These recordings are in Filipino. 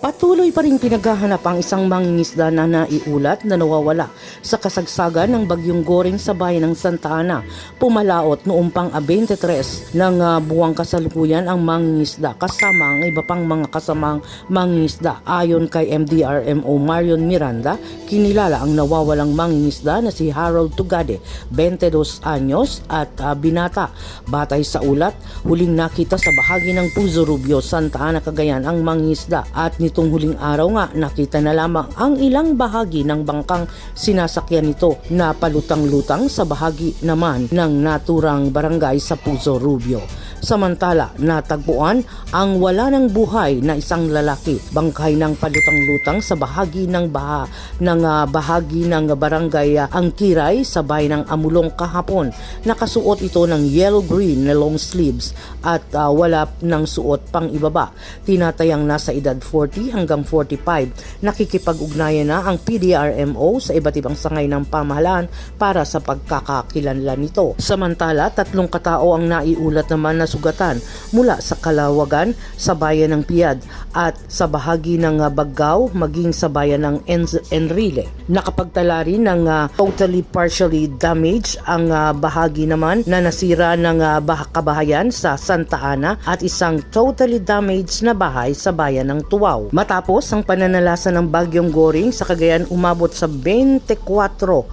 Patuloy pa rin pinaghahanap ang isang mangingisda na naiulat na nawawala sa kasagsagan ng bagyong goring sa bayan ng Santa Ana. Pumalaot noong pang 23 ng ah, buwang kasalukuyan ang mangingisda kasama ang iba pang mga kasamang mangingisda. Ayon kay MDRMO Marion Miranda, kinilala ang nawawalang mangingisda na si Harold Tugade, 22 anyos at ah, binata. Batay sa ulat, huling nakita sa bahagi ng Puzo Rubio, Santa Ana, Cagayan ang mangingisda at nitong huling araw nga nakita na lamang ang ilang bahagi ng bangkang sinasakyan nito na palutang-lutang sa bahagi naman ng naturang barangay sa Puzo Rubio. Samantala, natagpuan ang wala ng buhay na isang lalaki, bangkay ng palutang-lutang sa bahagi ng baha ng ah, bahagi ng barangay ah, Angkiray sa bayan ng Amulong kahapon. Nakasuot ito ng yellow-green na long sleeves at ah, wala ng suot pang ibaba. Tinatayang nasa edad 40 hanggang 45. Nakikipag-ugnayan na ang PDRMO sa iba't ibang sangay ng pamahalaan para sa pagkakakilanlan nito. Samantala, tatlong katao ang naiulat naman na sugatan mula sa Kalawagan, sa bayan ng Piad at sa bahagi ng ah, Baggao maging sa bayan ng En- Enrile. Nakapagtala rin ng ah, totally partially damaged ang ah, bahagi naman na nasira ng ah, bah- kabahayan sa Santa Ana at isang totally damaged na bahay sa bayan ng Tuaw. Matapos ang pananalasa ng bagyong Goring sa Cagayan umabot sa 24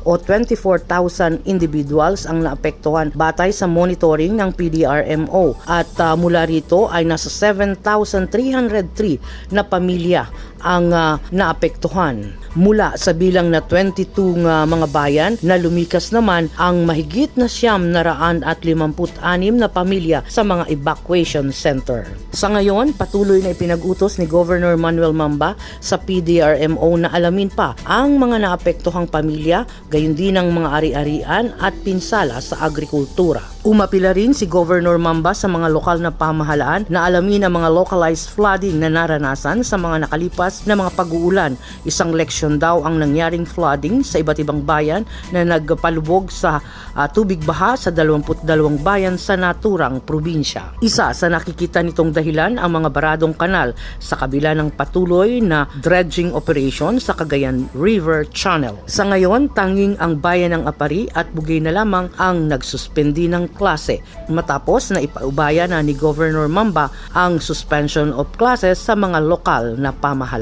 o 24,000 individuals ang naapektuhan batay sa monitoring ng PDRMO at ah, mula rito ay nasa 7,303 na pamilya ang ah, naapektuhan. Mula sa bilang na 22 nga mga bayan na lumikas naman ang mahigit na siyam na raan at 56 na pamilya sa mga evacuation center. Sa ngayon, patuloy na ipinag-utos ni Governor Manuel Mamba sa PDRMO na alamin pa ang mga naapektuhang pamilya, gayon din ang mga ari-arian at pinsala sa agrikultura. Umapila rin si Governor Mamba sa mga lokal na pamahalaan na alamin ang mga localized flooding na naranasan sa mga nakalipas na mga pag-uulan. Isang leksyon daw ang nangyaring flooding sa iba't ibang bayan na nagpalubog sa ah, tubig baha sa 22 bayan sa naturang probinsya. Isa sa nakikita nitong dahilan ang mga baradong kanal sa kabila ng patuloy na dredging operation sa Cagayan River Channel. Sa ngayon, tanging ang bayan ng Apari at Bugay na lamang ang nagsuspendi ng klase matapos na ipaubaya na ni Governor Mamba ang suspension of classes sa mga lokal na pamahalaan.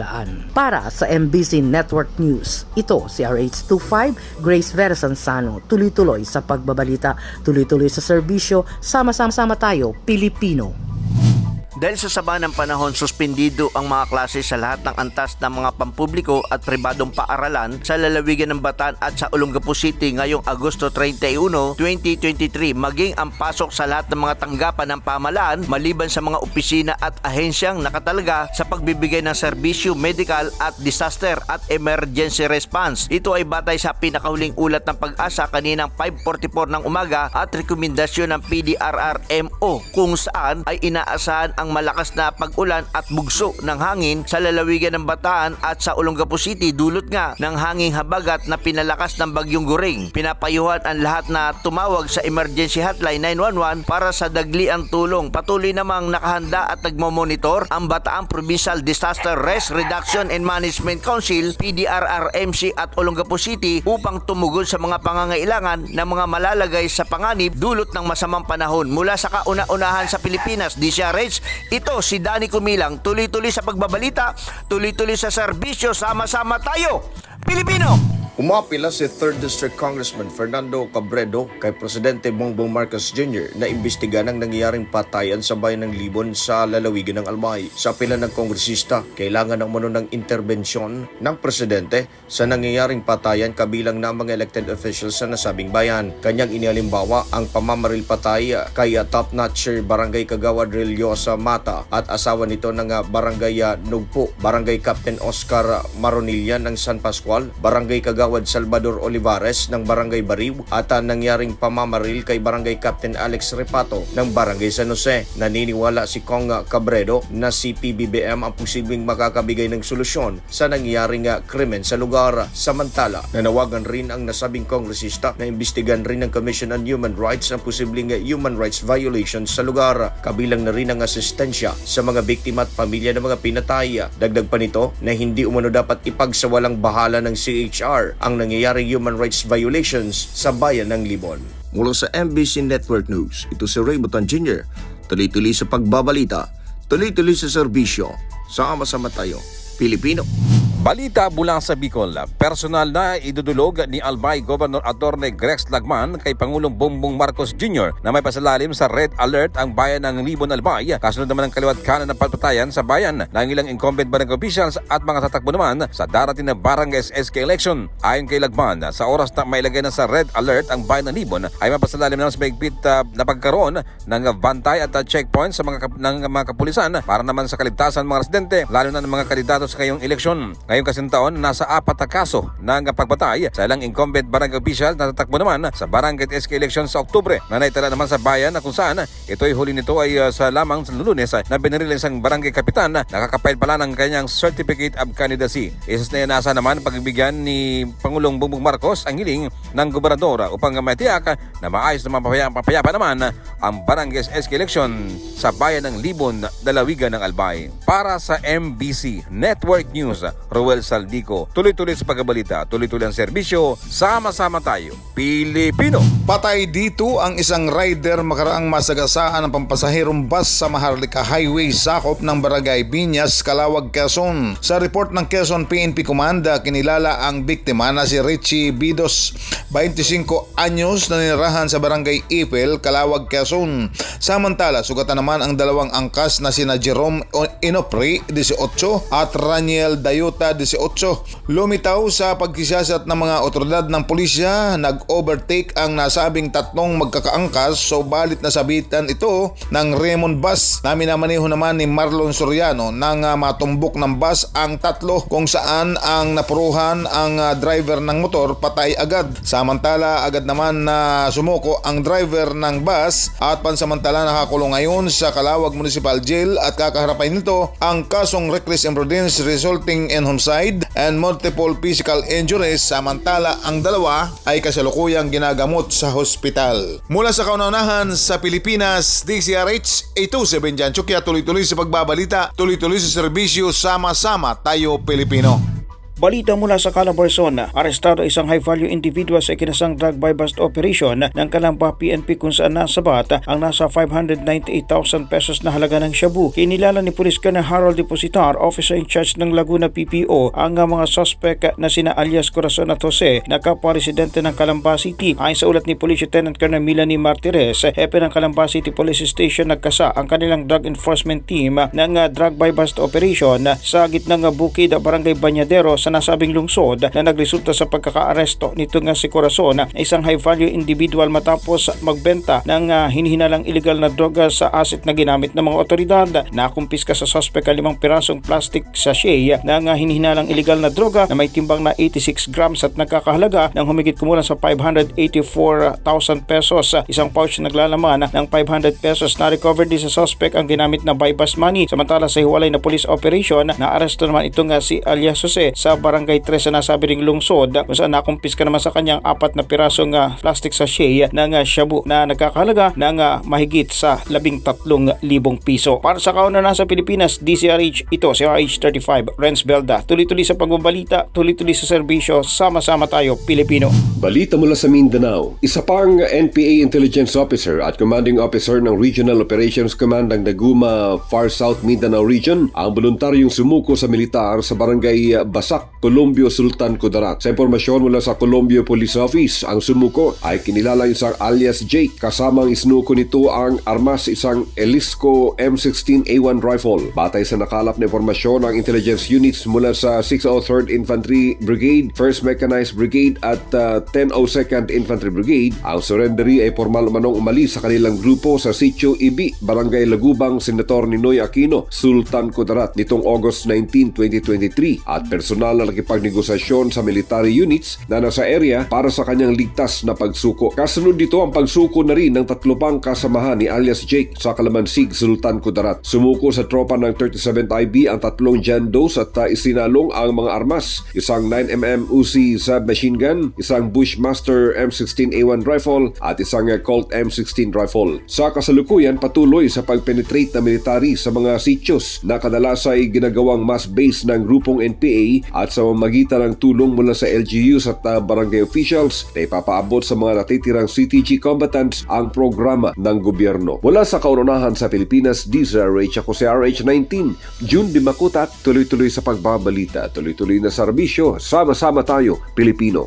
Para sa MBC Network News, ito si RH25 Grace Veresansano, tuloy-tuloy sa pagbabalita, tuloy-tuloy sa serbisyo, sama-sama tayo, Pilipino. Dahil sa sama ng panahon, suspendido ang mga klase sa lahat ng antas ng mga pampubliko at pribadong paaralan sa lalawigan ng Bataan at sa Olongapo City ngayong Agosto 31, 2023 maging ang pasok sa lahat ng mga tanggapan ng pamalaan maliban sa mga opisina at ahensyang nakatalaga sa pagbibigay ng serbisyo medical at disaster at emergency response. Ito ay batay sa pinakahuling ulat ng pag-asa kaninang 5.44 ng umaga at rekomendasyon ng PDRRMO kung saan ay inaasahan ang malakas na pag-ulan at bugso ng hangin sa lalawigan ng Bataan at sa Olongapo City dulot nga ng hanging habagat na pinalakas ng bagyong Goring. Pinapayuhan ang lahat na tumawag sa emergency hotline 911 para sa dagli ang tulong. Patuloy namang nakahanda at nagmomonitor ang Bataan Provincial Disaster Risk Reduction and Management Council PDRRMC at Olongapo City upang tumugon sa mga pangangailangan ng mga malalagay sa panganib dulot ng masamang panahon mula sa kauna-unahan sa Pilipinas. DCRH ito si Danny Kumilang, tuloy-tuloy sa pagbabalita, tuloy-tuloy sa serbisyo, sama-sama tayo! Pilipino! Umapila si 3rd District Congressman Fernando Cabredo kay Presidente Bongbong Marcos Jr. na imbestiga ng nangyayaring patayan sa bayan ng Libon sa lalawigan ng Albay. Sa pila ng kongresista, kailangan ng mano ng intervensyon ng Presidente sa nangyayaring patayan kabilang na mga elected officials sa nasabing bayan. Kanyang inihalimbawa ang pamamaril patay kay top-notcher Barangay Kagawad Relyosa Mata at asawa nito ng Barangay Nugpo, Barangay Captain Oscar Maronilla ng San Pascual, Barangay Kagawad Kagawad Salvador Olivares ng Barangay Bariw at ang nangyaring pamamaril kay Barangay Captain Alex Repato ng Barangay San Jose. Naniniwala si Kong Cabredo na si PBBM ang posibleng makakabigay ng solusyon sa nangyaring ah, krimen sa lugar. Samantala, nanawagan rin ang nasabing kongresista na imbestigan rin ng Commission on Human Rights ang posibleng ah, human rights violations sa lugar. Kabilang na rin ang asistensya sa mga biktima at pamilya ng mga pinatay. Dagdag pa nito na hindi umano dapat ipagsawalang bahala ng CHR ang nangyayaring human rights violations sa bayan ng Libon. Mula sa MBC Network News, ito si Ray Butan Jr. Tuloy-tuloy sa pagbabalita, tuloy-tuloy sa serbisyo. Sama-sama tayo, Pilipino. Balita mula sa Bicol, personal na idudulog ni Albay Governor Attorney Grex Lagman kay Pangulong Bongbong Marcos Jr. na may pasalalim sa Red Alert ang bayan ng Libon Albay kasunod naman ng kaliwat kanan ng palpatayan sa bayan ng ilang incumbent barangay officials at mga tatakbo naman sa darating na barangay SSK election. Ayon kay Lagman, sa oras na mailagay na sa Red Alert ang bayan ng Libon ay mapasalalim naman sa maigpit uh, na pagkaroon ng bantay at uh, checkpoint sa mga, ng mga kapulisan para naman sa kaligtasan ng mga residente lalo na ng mga kandidato sa kayong eleksyon. Ngayong kasing taon, nasa apat na kaso ng pagbatay sa ilang incumbent barangay official na tatakbo naman sa barangay SK election sa Oktubre na naitala naman sa bayan na kung saan ito'y huli nito ay uh, sa lamang sa lunes na biniril isang barangay kapitan na nakakapile pala ng kanyang Certificate of Candidacy. Isas na inasa naman pagbibigyan ni Pangulong Bongbong Marcos ang hiling ng gobernador upang matiyak na maayos na mapapaya, mapayapa naman ang barangay SK election sa bayan ng Libon, Dalawigan ng Albay. Para sa MBC Network News, Roel Saldico, tuloy-tuloy sa pagbabalita, tuloy-tuloy ang serbisyo, sama-sama tayo, Pilipino! Patay dito ang isang rider makaraang masagasaan ng pampasahirong bus sa Maharlika Highway sakop ng Barangay Binyas, Calawag, Quezon. Sa report ng Quezon PNP Command, kinilala ang biktima na si Richie Bidos, 25 anyos na ninirahan sa Barangay Ipil, Calawag, Quezon. Samantala, sugatan naman ang dalawang angkas na sina Jerome Inopri, 18 at Raniel Dayuta, 18. Lumitaw sa pagkisasat ng mga otoridad ng pulisya, nag-overtake ang nasabing tatlong magkakaangkas so balit nasabitan ito ng Raymond Bus na minamaneho naman ni Marlon Soriano nang ah, matumbok ng bus ang tatlo kung saan ang napuruhan ang ah, driver ng motor patay agad. Samantala agad naman na sumuko ang driver ng bus at pansamantala nakakulong ngayon sa Calawag Municipal Jail at kakaharapin nito ang kasong reckless imprudence resulting in homicide and multiple physical injuries samantala ang dalawa ay kasalukuyang ginagamot sa hospital. Mula sa kaunaunahan sa Pilipinas, DCRH 87 Jan Chukya tuloy-tuloy sa pagbabalita, tuloy-tuloy sa serbisyo, sama-sama tayo Pilipino. Balita mula sa Calabarzon, arestado isang high-value individual sa ikinasang drug buy bust operation ng Kalamba PNP kung saan nasabat ang nasa 598,000 pesos na halaga ng shabu. Kinilala ni Police Colonel Harold Depositar, officer in charge ng Laguna PPO, ang mga suspect na sina alias Corazon at Jose na kapwa residente ng Calamba City. Ayon sa ulat ni Police Lieutenant Colonel Melanie Martires, hepe ng Calamba City Police Station nagkasa ang kanilang drug enforcement team ng drug buy bust operation sa gitnang bukid Barangay Banyadero sa nasabing lungsod na nagresulta sa pagkakaaresto nito nga si Corazon, isang high-value individual matapos magbenta ng uh, hinihinalang illegal na droga sa asset na ginamit ng mga otoridad. Nakumpiska sa suspect ang pirasong plastic sachet ng uh, hinihinalang illegal na droga na may timbang na 86 grams at nagkakahalaga ng humigit kumulang sa 584,000 pesos. Isang pouch na naglalaman ng 500 pesos na recovered din sa suspect ang ginamit na bypass money. Samantala sa hiwalay na police operation, naaresto naman ito nga si alias Jose sa barangay 3 sa nasabi ring lungsod kung saan nakumpiska naman sa kanyang apat na pirasong uh, plastic sachet ng uh, shabu na nagkakahalaga ng mahigit sa 13,000 piso. Para sa kauna na sa Pilipinas, DCRH ito si RH35 Renz Belda. Tuloy-tuloy sa pagbabalita, tuloy-tuloy sa serbisyo, sama-sama tayo Pilipino. Balita mula sa Mindanao, isa pang NPA Intelligence Officer at Commanding Officer ng Regional Operations Command ng Daguma Far South Mindanao Region ang voluntaryong sumuko sa militar sa barangay Basak, Ciao. Colombio, Sultan Kudarat. Sa impormasyon mula sa Colombia Police Office, ang sumuko ay kinilala isang alias Jake kasama ang isnuko nito ang armas isang Elisco M16A1 rifle. Batay sa nakalap na impormasyon ng intelligence units mula sa 603rd Infantry Brigade, 1st Mechanized Brigade at uh, 1002nd Infantry Brigade, ang surrendery ay formal umanong umalis sa kanilang grupo sa Sitio Ibi, Barangay Lagubang, Senator Ninoy Aquino, Sultan Kudarat nitong August 19, 2023 at personal na pakipagnegosasyon sa military units na nasa area para sa kanyang ligtas na pagsuko. Kasunod dito ang pagsuko na rin ng tatlo pang kasamahan ni alias Jake sa Kalamansig, Sultan Kudarat. Sumuko sa tropa ng 37th IB ang tatlong John Does at uh, isinalong ang mga armas. Isang 9mm Uzi submachine gun, isang Bushmaster M16A1 rifle at isang uh, Colt M16 rifle. Sa kasalukuyan, patuloy sa pagpenetrate na military sa mga sityos na kadalas ay ginagawang mass base ng grupong NPA at sa magitan ng tulong mula sa LGUs at uh, barangay officials na ipapaabot sa mga natitirang CTG combatants ang programa ng gobyerno. Mula sa kaunahan sa Pilipinas, DZRH ako si RH19, June Dimakutat, tuloy-tuloy sa pagbabalita, tuloy-tuloy na serbisyo, sama-sama tayo, Pilipino.